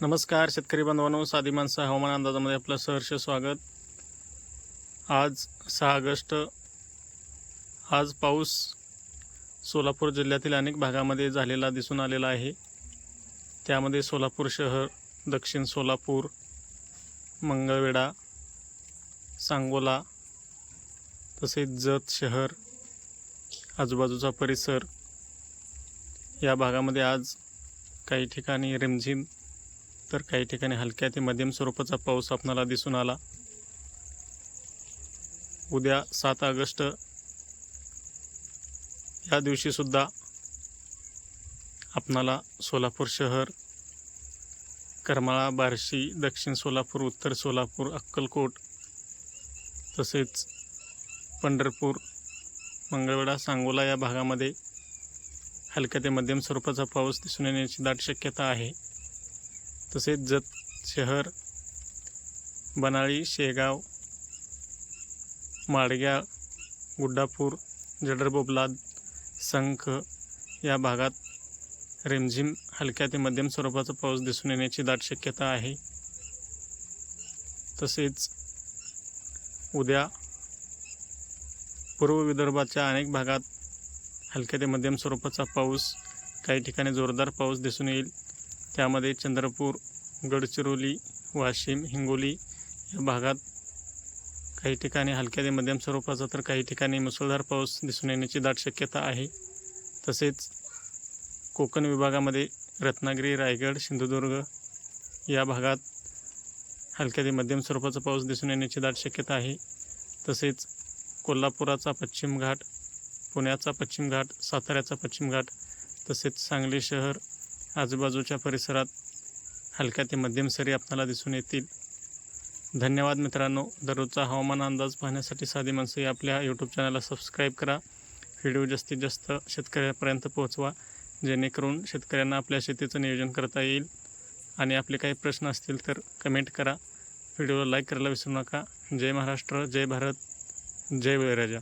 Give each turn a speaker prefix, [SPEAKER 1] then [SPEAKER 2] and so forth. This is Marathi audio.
[SPEAKER 1] नमस्कार शेतकरी बांधवांनो. साधी माणसं हवामान अंदाजामध्ये आपलं सहर्ष स्वागत. आज सहा ऑगस्ट. आज पाऊस सोलापूर जिल्ह्यातील अनेक भागामध्ये झालेला दिसून आलेला आहे. त्यामध्ये सोलापूर शहर दक्षिण सोलापूर मंगळवेढा सांगोला तसेच जत शहर आजूबाजूचा परिसर. या भागामध्ये आज काही ठिकाणी रिमझिम तर काही ठिकाणी हलक्या ते मध्यम स्वरूपाचा पाऊस आपणाला दिसून आला. उद्या सात ऑगस्ट या दिवशी सुद्धा आपणाला सोलापूर शहर करमाळा बार्शी दक्षिण सोलापूर उत्तर सोलापूर अक्कलकोट तसेच पंढरपूर मंगळवेढा सांगोला या भागामध्ये हलक्या ते मध्यम स्वरूपाचा पाऊस दिसून येण्याची दाट शक्यता आहे. तसेच जत शहर बनाळी शेगाव माडग्या गुड्डापूर जडरबोबलाद संख या भागात रिमझिम हलक्या ते मध्यम स्वरूपाचा पाऊस दिसून येण्याची दाट शक्यता आहे. तसेच उद्या पूर्व विदर्भाच्या अनेक भागात हलक्या ते मध्यम स्वरूपाचा पाऊस काही ठिकाणी जोरदार पाऊस दिसून येईल. त्यामध्ये चंद्रपूर गडचिरोली वाशिम हिंगोली या भागात काही ठिकाणी हलक्या ते मध्यम स्वरूपाचा तर काही ठिकाणी मुसळधार पाऊस दिसून येण्याची दाट शक्यता आहे. तसेच कोकण विभागामध्ये रत्नागिरी रायगड सिंधुदुर्ग या भागात हलक्या ते मध्यम स्वरूपाचा पाऊस दिसून येण्याची दाट शक्यता आहे. तसेच कोल्हापुराचा पश्चिम घाट पुण्याचा पश्चिम घाट साताऱ्याचा पश्चिम घाट तसेच सांगली शहर आजूबाजूच्या परिसरात हलक्या ते मध्यम सरी आपल्याला दिसून येतील. धन्यवाद मित्रांनो. दररोजचा हवामान अंदाज पाहण्यासाठी साधी माणसं या आपल्या यूट्यूब चॅनलला सबस्क्राईब करा. व्हिडिओ जास्तीत जास्त शेतकऱ्यापर्यंत पोहोचवा जेणेकरून शेतकऱ्यांना आपल्या शेतीचं नियोजन करता येईल. आणि आपले काही प्रश्न असतील तर कमेंट करा. व्हिडिओला लाईक करायला विसरू नका. जय महाराष्ट्र जय भारत जय वैराजा